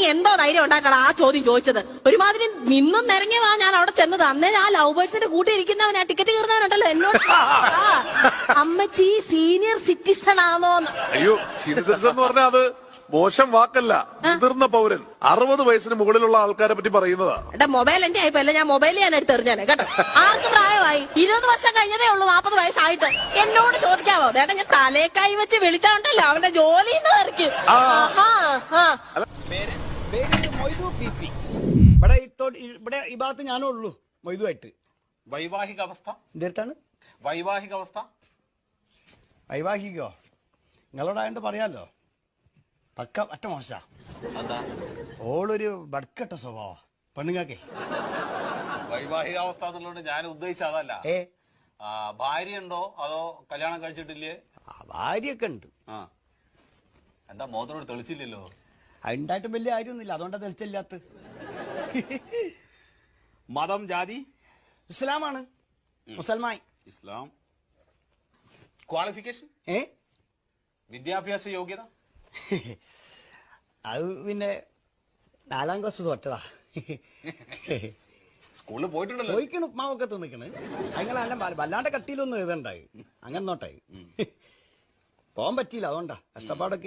നീ എന്തോ ധൈര്യം ഉണ്ടാക്കണം ആ ചോദ്യം ചോദിച്ചത്. ഒരുമാതിരി നിന്നും നിരങ്ങിയവാ ഞാൻ അവിടെ ചെന്നത്. അന്നേ ആ ലവ് ബേഴ്സിന്റെ കൂട്ടി ഇരിക്കുന്നവൻ ആ ടിക്കറ്റ് കയറുന്നവനുണ്ടല്ലോ എന്നോട്. അമ്മച്ചി സീനിയർ സിറ്റിസൺ ആണോന്ന്. അയ്യോ സിറ്റിസൺസ് എന്ന് പറഞ്ഞാൽ അത് മോശം വാക്കല്ല. മുതിർന്ന പൗരൻ. അറുപത് വയസ്സിന് മുകളിലുള്ള ആൾക്കാരെ പറ്റി പറയുന്നതാ. എന്റെ മൊബൈൽ എന്റെ ആയിപ്പോ ഞാൻ മൊബൈൽ ഞാൻ എടുത്ത് എറിഞ്ഞാനെ കേട്ടോ. ആർക്ക് പ്രായമായി? ഇരുപത് വർഷം കഴിഞ്ഞതേ ഉള്ളൂ നാപ്പത് വയസ്സായിട്ട്. എന്നോട് ചോദിക്കാവോ? ചേട്ടാ ഞാൻ തലേക്കായി വെച്ച് വിളിച്ചാണ്ടല്ലോ അവന്റെ ജോലി എന്ന് പി പി ഇവിടെ ഇവിടെ ഈ ഭാഗത്ത് ഞാനേ ഉള്ളൂ മൊയ്തുമായിട്ട് വൈവാഹിക അവസ്ഥ എന്തെടുത്താണ് വൈവാഹിക? അവസ്ഥ വൈവാഹികോ നിങ്ങളോടായോണ്ട് പറയാലോ. പക്ക അറ്റ മോശ. ഓളൊരു ബഡ്കട്ട സ്വഭാവ. പെണ്ണുങ്ങൾക്ക്. വൈവാഹിക അവസ്ഥ എന്നുള്ളത് ഞാൻ ഉദ്ദേശിച്ച അതല്ല. ഏ? ഭാര്യ ഉണ്ടോ അതോ കല്യാണം കഴിച്ചിട്ടില്ലേ? ഭാര്യയൊക്കെ ഉണ്ട്. ആ. എന്താ മോതിനോട് തെളിച്ചില്ലല്ലോ? ഉണ്ടായിട്ടും വലിയ കാര്യമൊന്നുമില്ല. അതുകൊണ്ടാ തെളിച്ചില്ലാത്ത മതം ജാതി? ഇസ്ലാമാണ്. മുസൽമാൻ ഇസ്ലാം. ക്വാളിഫിക്കേഷൻ? ഏ? വിദ്യാഭ്യാസ യോഗ്യത? അത് പിന്നെ നാലാം ക്ലാസ് തോറ്റതാ സ്കൂളിൽ പോയിട്ടുണ്ടല്ലോ. ചോദിക്കണ ഉപ്മാവൊക്കെ തിന്നിക്കണ്. അങ്ങനെ നല്ല വല്ലാണ്ട് കട്ടിയിലൊന്നും എഴുതണ്ടായി. അങ്ങനെ നോട്ടായി പോകാൻ പറ്റിയില്ല അതുകൊണ്ടാ. കഷ്ടപ്പാടൊക്കെ